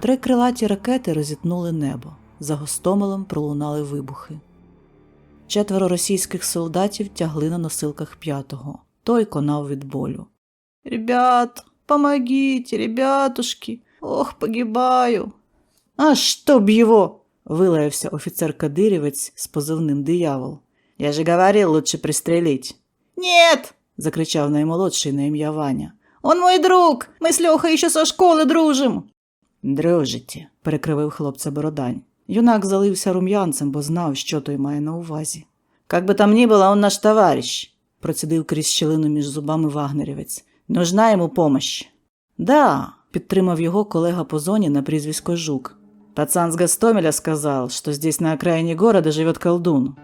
Три крилаті ракети розітнули небо. За гостомелем пролунали вибухи. Четверо російських солдатів тягли на носилках п'ятого. Той конав від болю. Ребят, помогите, ребятушки. Ох, погибаю. А чтоб его! вилаявся офіцер Кадирівець з позивним диявол. Я же говорил, лучше пристрелить. Нет! закричав наймолодший на ім'я Ваня. Он мой друг! Ми з Льохою ще со школи дружим. Дружите, перекривив хлопця Бородань. Юнак залився рум'янцем, бо знав, що той має на увазі. Как би там ні було, он наш товарищ, процідив крізь щелину між зубами вагнерівець. Нужна йому помощь. Да, підтримав його колега по зоні на прізвисько Жук. Пацан з Гастомеля сказав, що здесь на окраїні города живет колдун.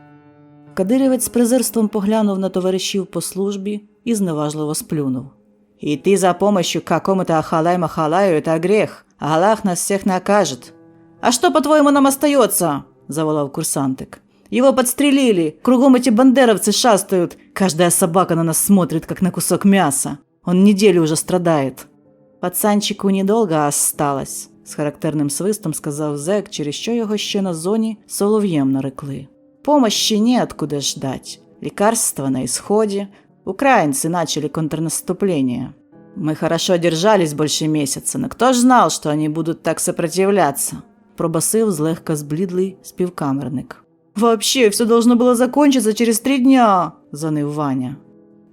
Кадирівець з презирством поглянув на товаришів по службі і зневажливо сплюнув. Идти за помощью к какому-то Ахалай-Махалаю – это грех, Аллах нас всех накажет. «А что, по-твоему, нам остается?» – заволал курсантик. «Его подстрелили, кругом эти бандеровцы шастают, каждая собака на нас смотрит, как на кусок мяса. Он неделю уже страдает». «Пацанчику недолго осталось», – з характерним свистом сказав зек, через що його ще на зоні солов'єм нарекли. «Помощи неоткуда ждать. Лекарства на исходе, Украинцы начали контрнаступление. Мы хорошо держались больше месяца, но кто ж знал, что они будут так сопротивляться? Пробасив злегка зблідлий співкамерник. Вообще, все должно было закончиться через три дня, занив Ваня.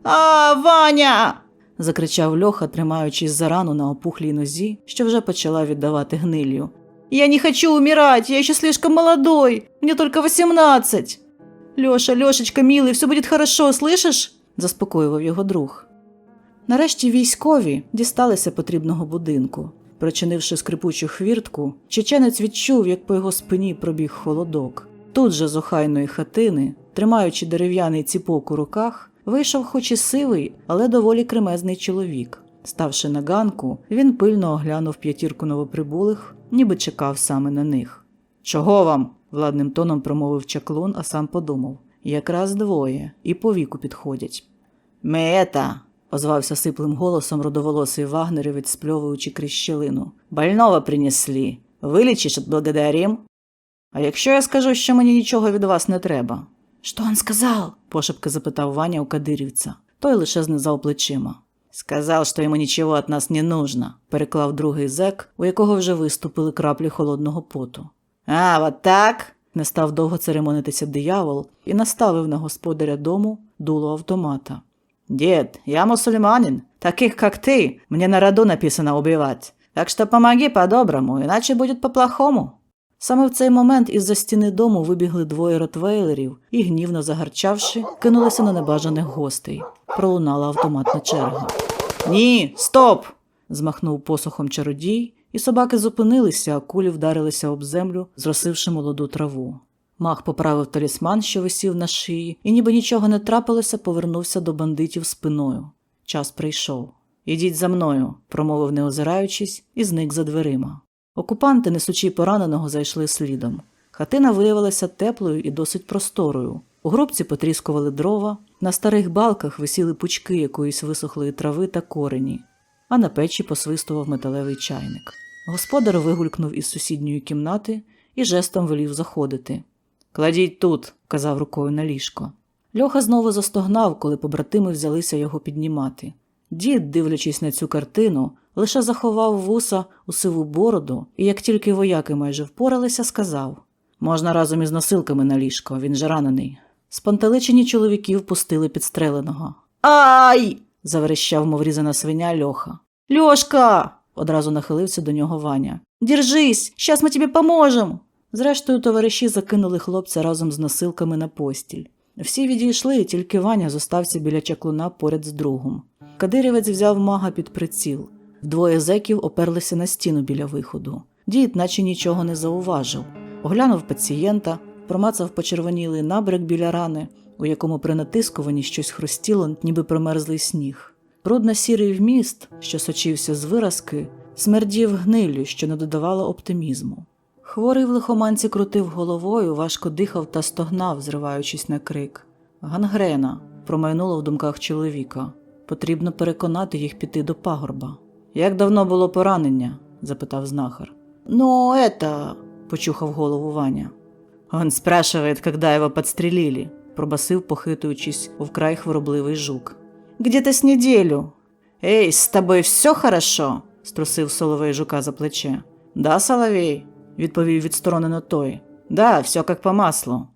А, Ваня. закричав Льоха, тримаючись за рану на опухлій нозі, що вже почала віддавати гнилью. Я не хочу умирать, я еще слишком молодой, мне только 18. Леша, Лешечка, милый, все будет хорошо, слышишь? Заспокоював його друг. Нарешті військові дісталися потрібного будинку. Причинивши скрипучу хвіртку, чеченець відчув, як по його спині пробіг холодок. Тут же з охайної хатини, тримаючи дерев'яний ціпок у руках, вийшов хоч і сивий, але доволі кремезний чоловік. Ставши на ганку, він пильно оглянув п'ятірку новоприбулих, ніби чекав саме на них. Чого вам? владним тоном промовив чаклун, а сам подумав. Якраз двоє, і по віку підходять. Ми ета, озвався сиплим голосом родоволосий вагнерівець, спльовуючи крізь щелину. Больного принесли. Вилічиш, отблагодарим? А якщо я скажу, що мені нічого від вас не треба? Що він сказав? пошепки запитав Ваня у кадирівця. Той лише знизав плечима. Сказав, що йому нічого від нас не нужно, переклав другий зек, у якого вже виступили краплі холодного поту. А, от так? Не став довго церемонитися диявол і наставив на господаря дому дуло автомата. Дід, я мусульманин. Таких, как ты, мне на роду написано убивать. Так что помоги по-доброму, иначе будет по-плохому. Саме в цей момент із-за стіни дому вибігли двоє ротвейлерів і, гнівно загарчавши, кинулися на небажаних гостей. Пролунала автоматна черга. Ні, стоп! змахнув посохом чародій, і собаки зупинилися, а кулі вдарилися об землю, зросивши молоду траву. Мах поправив талісман, що висів на шиї, і, ніби нічого не трапилося, повернувся до бандитів спиною. Час прийшов. Ідіть за мною, промовив, не озираючись, і зник за дверима. Окупанти, несучи пораненого, зайшли слідом. Хатина виявилася теплою і досить просторою. У гробці потріскували дрова, на старих балках висіли пучки якоїсь висохлої трави та корені, а на печі посвистував металевий чайник. Господар вигулькнув із сусідньої кімнати і жестом велів заходити. Кладіть тут, казав рукою на ліжко. Льоха знову застогнав, коли побратими взялися його піднімати. Дід, дивлячись на цю картину, лише заховав вуса у сиву бороду, і як тільки вояки майже впоралися, сказав можна разом із носилками на ліжко, він же ранений. Спантеличені чоловіки впустили підстреленого. Ай! заверещав, мов різана свиня Льоха. Льошка. Одразу нахилився до нього Ваня. Держись, щас ми тобі поможемо. Зрештою, товариші закинули хлопця разом з носилками на постіль. Всі відійшли, і тільки Ваня зостався біля чаклуна поряд з другом. Кадирівець взяв мага під приціл. Двоє зеків оперлися на стіну біля виходу. Дід, наче нічого не зауважив. Оглянув пацієнта, промацав почервонілий набряк біля рани, у якому при натискуванні щось хрустіло, ніби промерзлий сніг. Брудно-сірий вміст, що сочився з виразки, смердів гниллю, що не додавало оптимізму. Хворий в лихоманці крутив головою, важко дихав та стогнав, зриваючись на крик. Гангрена промайнуло в думках чоловіка. Потрібно переконати їх піти до пагорба. Як давно було поранення? запитав знахар. Ну, это... почухав голову Ваня. Он спрашивает, когда его подстрелили, пробасив, похитуючись вкрай хворобливий жук. Где-то с неделю. Эй, с тобой все хорошо? струсив Соловей жука за плече. Да, Соловей, відповів відсторонено той. Да, все как по маслу.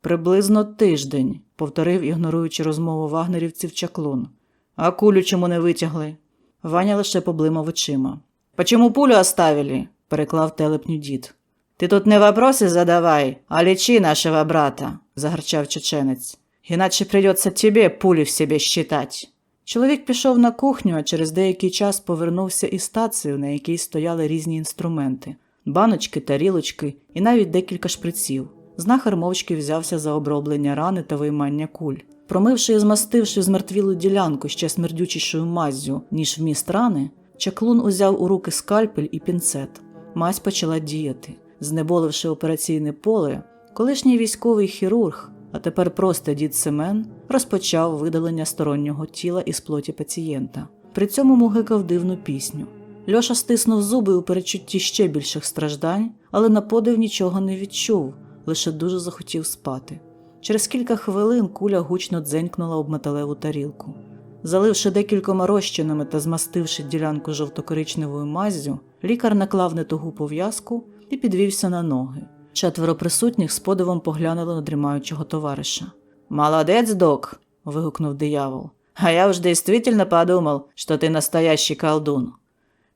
Приблизно тиждень, повторив, ігноруючи розмову вагнерівців чаклун. А кулю чому не витягли? Ваня лише поблимав очима. Почему пулю оставили? переклав телепню дід. Ти тут не вопроси задавай, а лечи нашего брата, загарчав чеченець. Іначе придется тебе пулі в себе считать. Чоловік пішов на кухню, а через деякий час повернувся із стацією, на якій стояли різні інструменти баночки, тарілочки і навіть декілька шприців. Знахар мовчки взявся за оброблення рани та виймання куль. Промивши і змастивши змертвілу ділянку ще смердючішою маззю, ніж вміст рани, чаклун узяв у руки скальпель і пінцет. Мазь почала діяти. Знеболивши операційне поле, колишній військовий хірург, а тепер просто дід Семен, розпочав видалення стороннього тіла із плоті пацієнта. При цьому мугикав дивну пісню. Льоша стиснув зуби у перечутті ще більших страждань, але на подив нічого не відчув, лише дуже захотів спати. Через кілька хвилин куля гучно дзенькнула об металеву тарілку. Заливши декількома розчинами та змастивши ділянку жовтокоричневою маззю, лікар наклав нетугу пов'язку і підвівся на ноги. Четверо присутніх з подивом поглянули на дрімаючого товариша. Молодець, док. вигукнув диявол. А я уж действительно подумав, що ти настоящий колдун.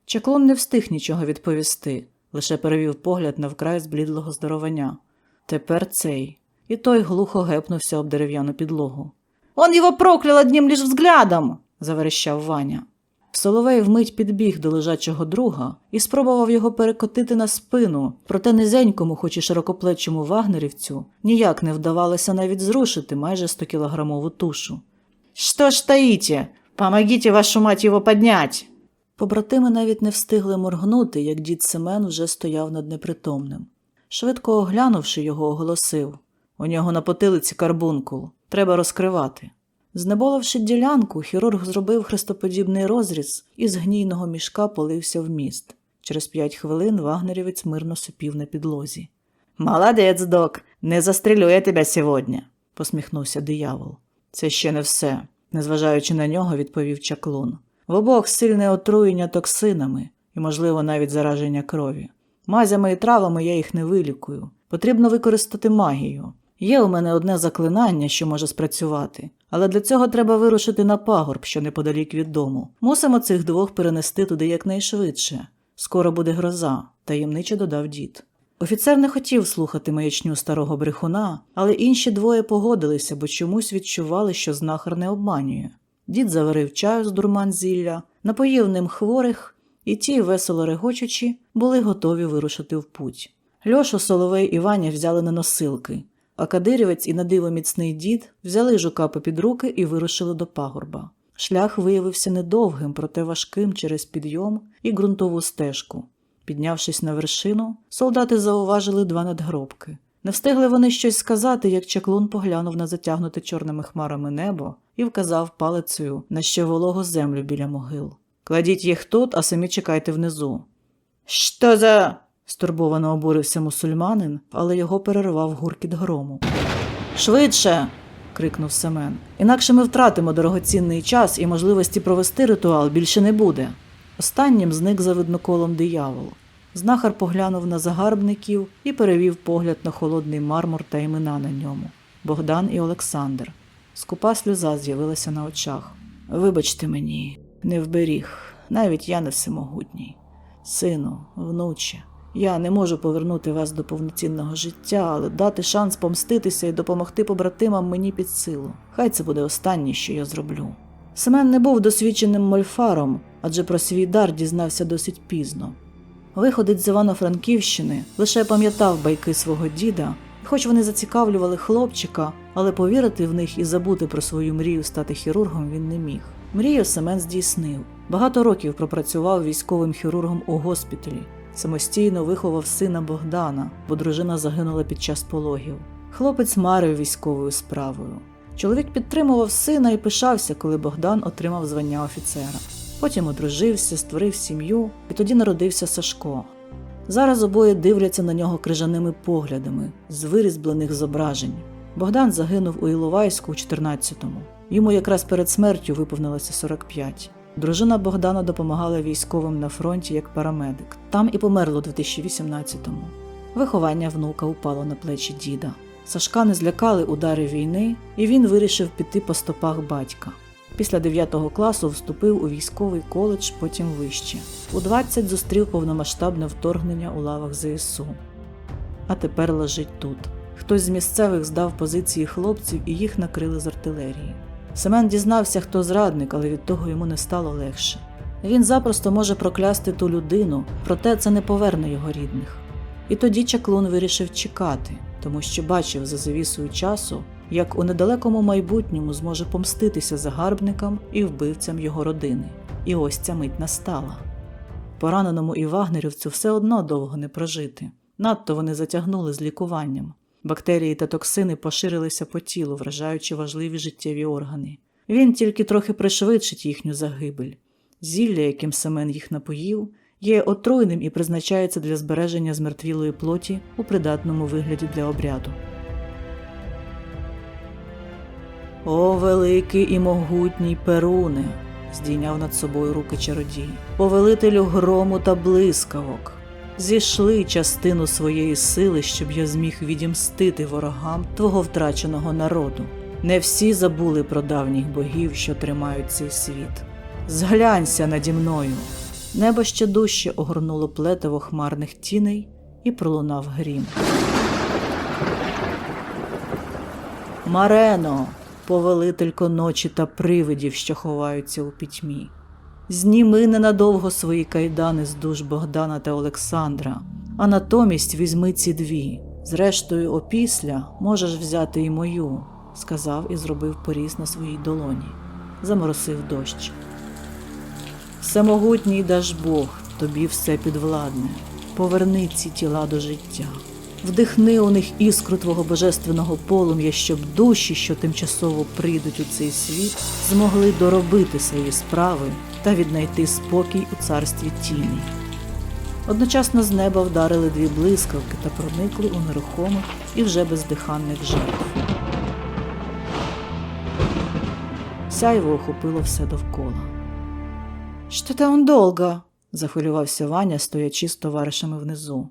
Чаклун не встиг нічого відповісти, лише перевів погляд на вкрай зблідлого здоровання. Тепер цей. І той глухо гепнувся об дерев'яну підлогу. Он його проклял одним лиш взглядом. заверещав Ваня. Соловей вмить підбіг до лежачого друга і спробував його перекотити на спину, проте низенькому, хоч і широкоплечому вагнерівцю, ніяк не вдавалося навіть зрушити майже 100-кілограмову тушу. Що ж стоїте? Помогите вашу мать його піднять!» Побратими навіть не встигли моргнути, як дід Семен вже стояв над непритомним. Швидко оглянувши його, оголосив у нього на потилиці карбункул. Треба розкривати. Знеболивши ділянку, хірург зробив хрестоподібний розріз і з гнійного мішка полився в міст. Через п'ять хвилин вагнерівець мирно сопів на підлозі. Молодець, док, не застрілю я тебе сьогодні, посміхнувся диявол. Це ще не все, незважаючи на нього, відповів чаклун. В обох сильне отруєння токсинами і, можливо, навіть зараження крові. Мазями і травами я їх не вилікую. Потрібно використати магію. Є у мене одне заклинання, що може спрацювати, але для цього треба вирушити на пагорб, що неподалік від дому. Мусимо цих двох перенести туди якнайшвидше. Скоро буде гроза, таємниче додав дід. Офіцер не хотів слухати маячню старого брехуна, але інші двоє погодилися, бо чомусь відчували, що знахар не обманює. Дід заварив чаю з дурман зілля, напоїв ним хворих, і ті, весело регочучи, були готові вирушити в путь. Льошу, Соловей і Ваня взяли на носилки, а Кадирівець і на диво міцний дід взяли жука попід руки і вирушили до пагорба. Шлях виявився недовгим, проте важким через підйом і ґрунтову стежку. Піднявшись на вершину, солдати зауважили два надгробки. Не встигли вони щось сказати, як чаклун поглянув на затягнуте чорними хмарами небо і вказав палицею на ще вологу землю біля могил. Кладіть їх тут, а самі чекайте внизу. Що за. Стурбовано обурився мусульманин, але його перервав гуркіт грому. Швидше. крикнув Семен. Інакше ми втратимо дорогоцінний час і можливості провести ритуал більше не буде. Останнім зник за видноколом диявол. Знахар поглянув на загарбників і перевів погляд на холодний мармур та імена на ньому Богдан і Олександр. Скупа сльоза з'явилася на очах. Вибачте мені, не вберіг, навіть я не всемогутній. Сину, внуче, я не можу повернути вас до повноцінного життя, але дати шанс помститися і допомогти побратимам мені під силу. Хай це буде останнє, що я зроблю. Семен не був досвідченим мольфаром, адже про свій дар дізнався досить пізно. Виходить з Івано-Франківщини лише пам'ятав байки свого діда, і хоч вони зацікавлювали хлопчика, але повірити в них і забути про свою мрію стати хірургом він не міг. Мрію Семен здійснив. Багато років пропрацював військовим хірургом у госпіталі. Самостійно виховав сина Богдана, бо дружина загинула під час пологів. Хлопець марив військовою справою. Чоловік підтримував сина і пишався, коли Богдан отримав звання офіцера. Потім одружився, створив сім'ю, і тоді народився Сашко. Зараз обоє дивляться на нього крижаними поглядами з вирізблених зображень. Богдан загинув у Іловайську у 14-му. Йому якраз перед смертю виповнилося 45. Дружина Богдана допомагала військовим на фронті як парамедик. Там і померло у 2018-му. Виховання внука упало на плечі діда. Сашка не злякали удари війни, і він вирішив піти по стопах батька. Після 9 класу вступив у військовий коледж, потім вище. У 20 зустрів повномасштабне вторгнення у лавах ЗСУ. А тепер лежить тут. Хтось з місцевих здав позиції хлопців і їх накрили з артилерії. Семен дізнався, хто зрадник, але від того йому не стало легше. Він запросто може проклясти ту людину, проте це не поверне його рідних. І тоді чаклун вирішив чекати, тому що бачив за завісою часу, як у недалекому майбутньому зможе помститися загарбникам і вбивцям його родини. І ось ця мить настала. Пораненому і вагнерівцю все одно довго не прожити. Надто вони затягнули з лікуванням. Бактерії та токсини поширилися по тілу, вражаючи важливі життєві органи. Він тільки трохи пришвидшить їхню загибель. Зілля, яким Семен їх напоїв, є отруйним і призначається для збереження змертвілої плоті у придатному вигляді для обряду. О, великий і могутній Перуне, здійняв над собою руки чародій, повелителю грому та блискавок. Зійшли частину своєї сили, щоб я зміг відімстити ворогам твого втраченого народу. Не всі забули про давніх богів, що тримають цей світ. Зглянься наді мною. Небо ще дужче огорнуло плетиво хмарних тіней і пролунав грім. Марено, повелителько ночі та привидів, що ховаються у пітьмі. Зніми ненадовго свої кайдани з душ Богдана та Олександра, а натомість візьми ці дві. Зрештою, опісля можеш взяти і мою, сказав і зробив поріз на своїй долоні. Заморосив дощ. Всемогутній даж Бог, тобі все підвладне, поверни ці тіла до життя. Вдихни у них іскру твого божественного полум'я, щоб душі, що тимчасово прийдуть у цей світ, змогли доробити свої справи та віднайти спокій у царстві тіні. Одночасно з неба вдарили дві блискавки та проникли у нерухомих і вже бездиханних жертв. Сяйво охопило все довкола. Що там довго? захвилювався Ваня, стоячи з товаришами внизу.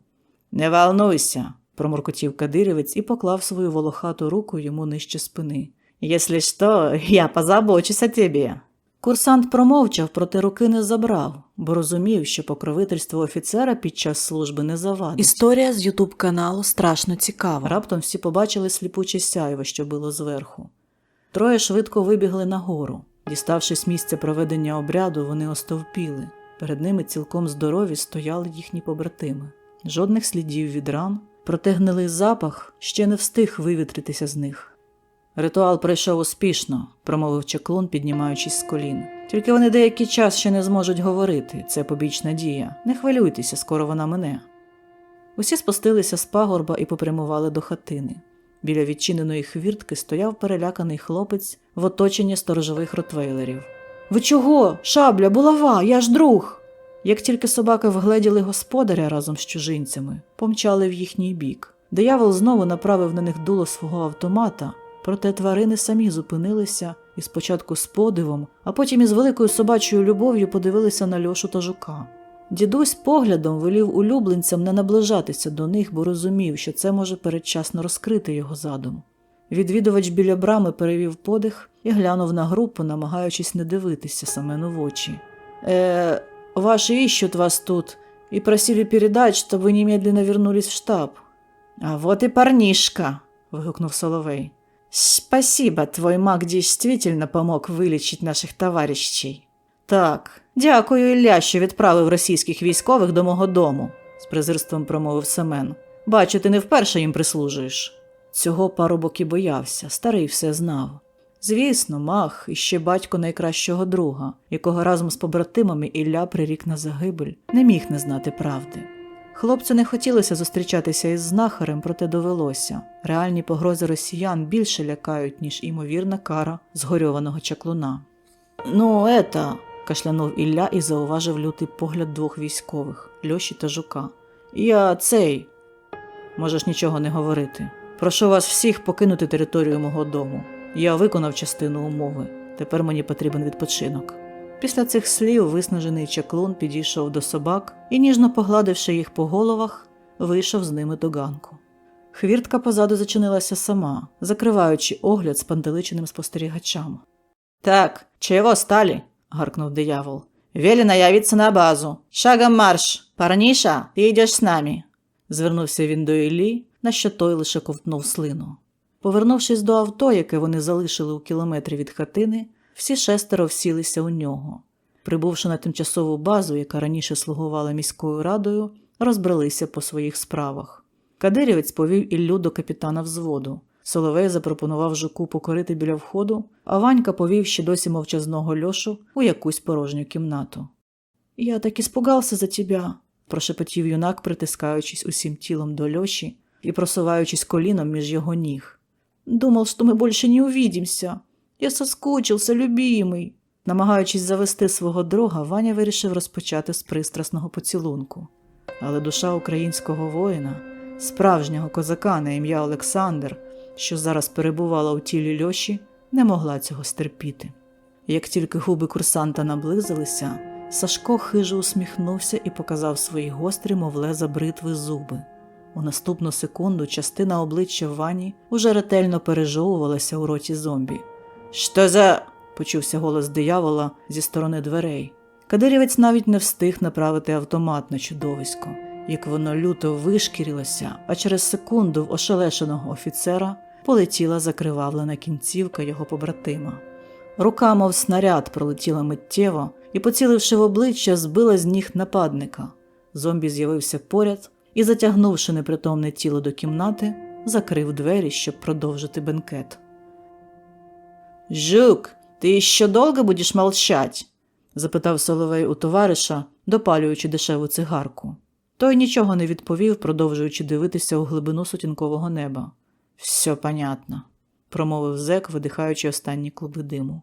Не волнуйся, промуркотів кадирівець і поклав свою волохату руку йому нижче спини. Если що, я позабочусь о тебе. Курсант промовчав, проте руки не забрав, бо розумів, що покровительство офіцера під час служби не завадить. Історія з ютуб каналу страшно цікава. Раптом всі побачили сліпуче сяйво, що було зверху. Троє швидко вибігли нагору. Діставшись місця проведення обряду, вони остовпіли. Перед ними цілком здорові стояли їхні побратими. Жодних слідів від ран, проте гнилий запах ще не встиг вивітритися з них. Ритуал пройшов успішно, промовив чаклун, піднімаючись з колін. Тільки вони деякий час ще не зможуть говорити, це побічна дія. Не хвилюйтеся, скоро вона мине. Усі спустилися з пагорба і попрямували до хатини. Біля відчиненої хвіртки стояв переляканий хлопець в оточенні сторожових ротвейлерів. Ви чого? Шабля, булава, я ж друг. Як тільки собаки вгледіли господаря разом з чужинцями, помчали в їхній бік. Диявол знову направив на них дуло свого автомата, проте тварини самі зупинилися і спочатку з подивом, а потім із великою собачою любов'ю подивилися на льошу та жука. Дідусь поглядом велів улюбленцям не наближатися до них, бо розумів, що це може передчасно розкрити його задум. Відвідувач біля брами перевів подих і глянув на групу, намагаючись не дивитися Семену в очі. Е, ваши ищут вас тут и просили передать, чтобы вы немедленно вернулись в штаб. А вот и парнишка, вигукнув Соловей. Спасибо, твой маг действительно помог вылечить наших товарищей. Так, дякую, Ілля, що відправив російських військових до мого дому, з презирством промовив Семен. Бачу, ти не вперше їм прислужуєш. Цього парубок і боявся, старий все знав. Звісно, мах і ще батько найкращого друга, якого разом з побратимами Ілля прирік на загибель, не міг не знати правди. Хлопцю не хотілося зустрічатися із знахарем, проте довелося. Реальні погрози росіян більше лякають, ніж імовірна кара згорьованого чаклуна. Ну, ета, кашлянув Ілля і зауважив лютий погляд двох військових Льоші та Жука. Я цей. Можеш нічого не говорити. Прошу вас всіх покинути територію мого дому. Я виконав частину умови. Тепер мені потрібен відпочинок. Після цих слів виснажений чаклун підійшов до собак і, ніжно погладивши їх по головах, вийшов з ними до ганку. Хвіртка позаду зачинилася сама, закриваючи огляд спантеличеним спостерігачам. Так, чего стали? гаркнув диявол. Велено явиться на базу. Шагом марш! Парніша, ти йдеш з нами. Звернувся він до Іллі, на що той лише ковтнув слину. Повернувшись до авто, яке вони залишили у кілометрі від хатини, всі шестеро всілися у нього. Прибувши на тимчасову базу, яка раніше слугувала міською радою, розбралися по своїх справах. Кадирівець повів Іллю до капітана взводу. Соловей запропонував жуку покорити біля входу, а Ванька повів ще досі мовчазного льошу у якусь порожню кімнату. Я так іспугався за тебя, прошепотів юнак, притискаючись усім тілом до льоші і просуваючись коліном між його ніг. Думав, що ми більше не увидимся. Я соскучився, любимий. Намагаючись завести свого друга, Ваня вирішив розпочати з пристрасного поцілунку. Але душа українського воїна, справжнього козака на ім'я Олександр, що зараз перебувала у тілі льоші, не могла цього стерпіти. Як тільки губи курсанта наблизилися, Сашко хижо усміхнувся і показав свої гострі, мов леза бритви зуби. У наступну секунду частина обличчя Вані уже ретельно пережовувалася у роті зомбі. Що за. почувся голос диявола зі сторони дверей. Кадирівець навіть не встиг направити автомат на чудовисько, як воно люто вишкірилося, а через секунду в ошелешеного офіцера полетіла закривавлена кінцівка його побратима. Рука, мов снаряд, пролетіла миттєво і, поціливши в обличчя, збила з ніг нападника. Зомбі з'явився поряд і, затягнувши непритомне тіло до кімнати, закрив двері, щоб продовжити бенкет. Жук, ти ще довго будеш молчать? запитав Соловей у товариша, допалюючи дешеву цигарку. Той нічого не відповів, продовжуючи дивитися у глибину сутінкового неба. Все понятно, промовив зек, видихаючи останні клуби диму.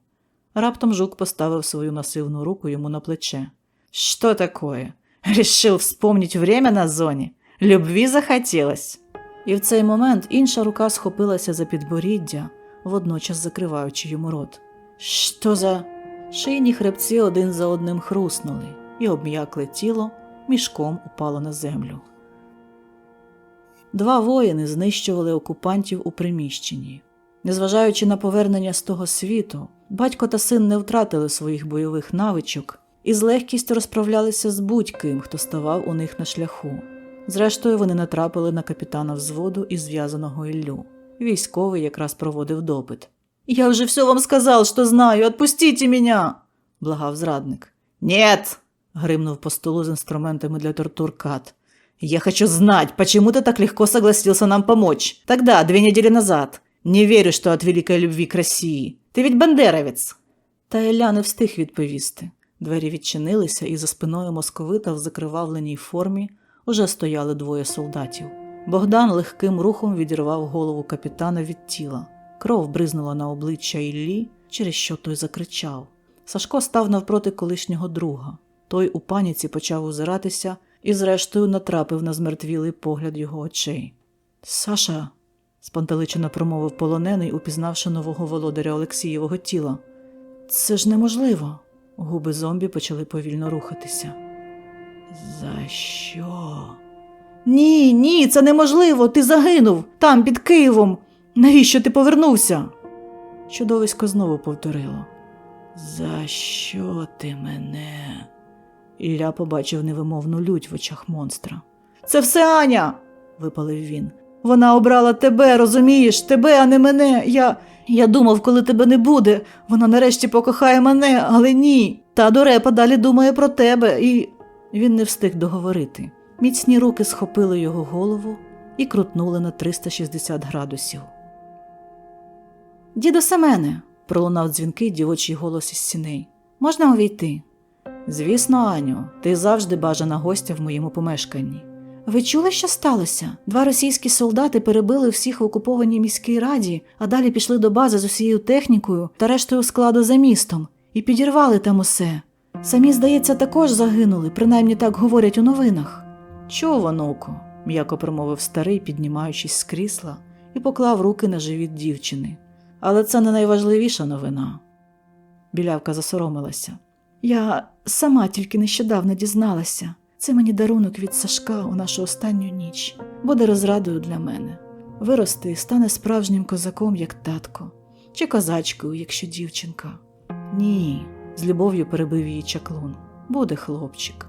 Раптом жук поставив свою насивну руку йому на плече. Что такое? Решил вспомнить время на зоні? Любві захотілось. І в цей момент інша рука схопилася за підборіддя, водночас закриваючи йому рот. Що за. Шийні хребці один за одним хруснули, і обм'якле тіло мішком упало на землю. Два воїни знищували окупантів у приміщенні. Незважаючи на повернення з того світу, батько та син не втратили своїх бойових навичок і з легкістю розправлялися з будь-ким, хто ставав у них на шляху. Зрештою, вони натрапили на капітана взводу і зв'язаного Іллю. Військовий якраз проводив допит. Я вже все вам сказав, що знаю, отпустите мене, благав зрадник. Нет, гримнув по столу з інструментами для тортур Кат. Я хочу знать, почему ты так легко согласился нам помочь. Тогда, две недели назад. Не верю, что от великой любви к России. Ти ведь бандеровець. Та Ілля не встиг відповісти. Двері відчинилися, і за спиною московита в закривавленій формі уже стояли двоє солдатів. Богдан легким рухом відірвав голову капітана від тіла. Кров бризнула на обличчя Іллі, через що той закричав. Сашко став навпроти колишнього друга. Той у паніці почав озиратися і, зрештою, натрапив на змертвілий погляд його очей. Саша, спантеличено промовив полонений, упізнавши нового володаря Олексієвого тіла. Це ж неможливо. Губи зомбі почали повільно рухатися. За що? Ні, ні, це неможливо. Ти загинув там, під Києвом. Навіщо ти повернувся? Чудовисько знову повторило. За що ти мене? Ілля побачив невимовну лють в очах монстра. Це все Аня. випалив він. Вона обрала тебе, розумієш, тебе, а не мене. Я. Я думав, коли тебе не буде, вона нарешті покохає мене, але ні. Та дурепа далі думає про тебе і. Він не встиг договорити. Міцні руки схопили його голову і крутнули на 360 градусів. Діду Семене, пролунав дзвінкий дівочий голос із сіней. Можна увійти? Звісно, Аню, ти завжди бажана гостя в моєму помешканні. Ви чули, що сталося? Два російські солдати перебили всіх в окупованій міській раді, а далі пішли до бази з усією технікою та рештою складу за містом і підірвали там усе. Самі, здається, також загинули, принаймні так говорять у новинах. Чув, онуку, м'яко промовив старий, піднімаючись з крісла, і поклав руки на живіт дівчини. Але це не найважливіша новина. Білявка засоромилася. Я сама тільки нещодавно дізналася. Це мені дарунок від Сашка у нашу останню ніч. Буде розрадою для мене. Виросте і стане справжнім козаком, як татко, чи козачкою, якщо дівчинка. Ні, з любов'ю перебив її чаклун. Буде хлопчик.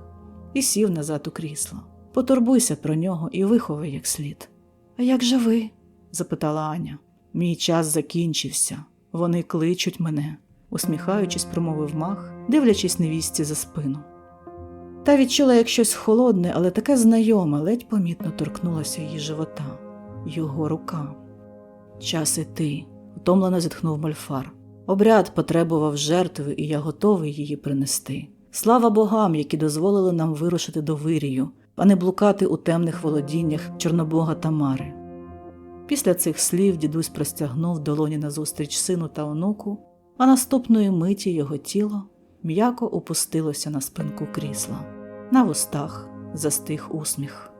І сів назад у крісло. Потурбуйся про нього і виховай як слід. А як же ви? запитала Аня. Мій час закінчився. Вони кличуть мене, усміхаючись, промовив мах, дивлячись невістці за спину. Та відчула як щось холодне, але таке знайоме, ледь помітно торкнулося її живота, його рука. Час іти, втомлено зітхнув Мольфар. Обряд потребував жертви, і я готовий її принести. Слава богам, які дозволили нам вирушити до вирію, а не блукати у темних володіннях Чорнобога Тамари. Після цих слів дідусь простягнув долоні назустріч сину та онуку, а наступної миті його тіло м'яко опустилося на спинку крісла. На вустах застиг усміх.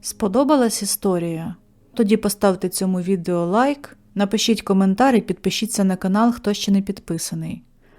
Сподобалась історія? Тоді поставте цьому відео лайк, напишіть коментар і підпишіться на канал, хто ще не підписаний.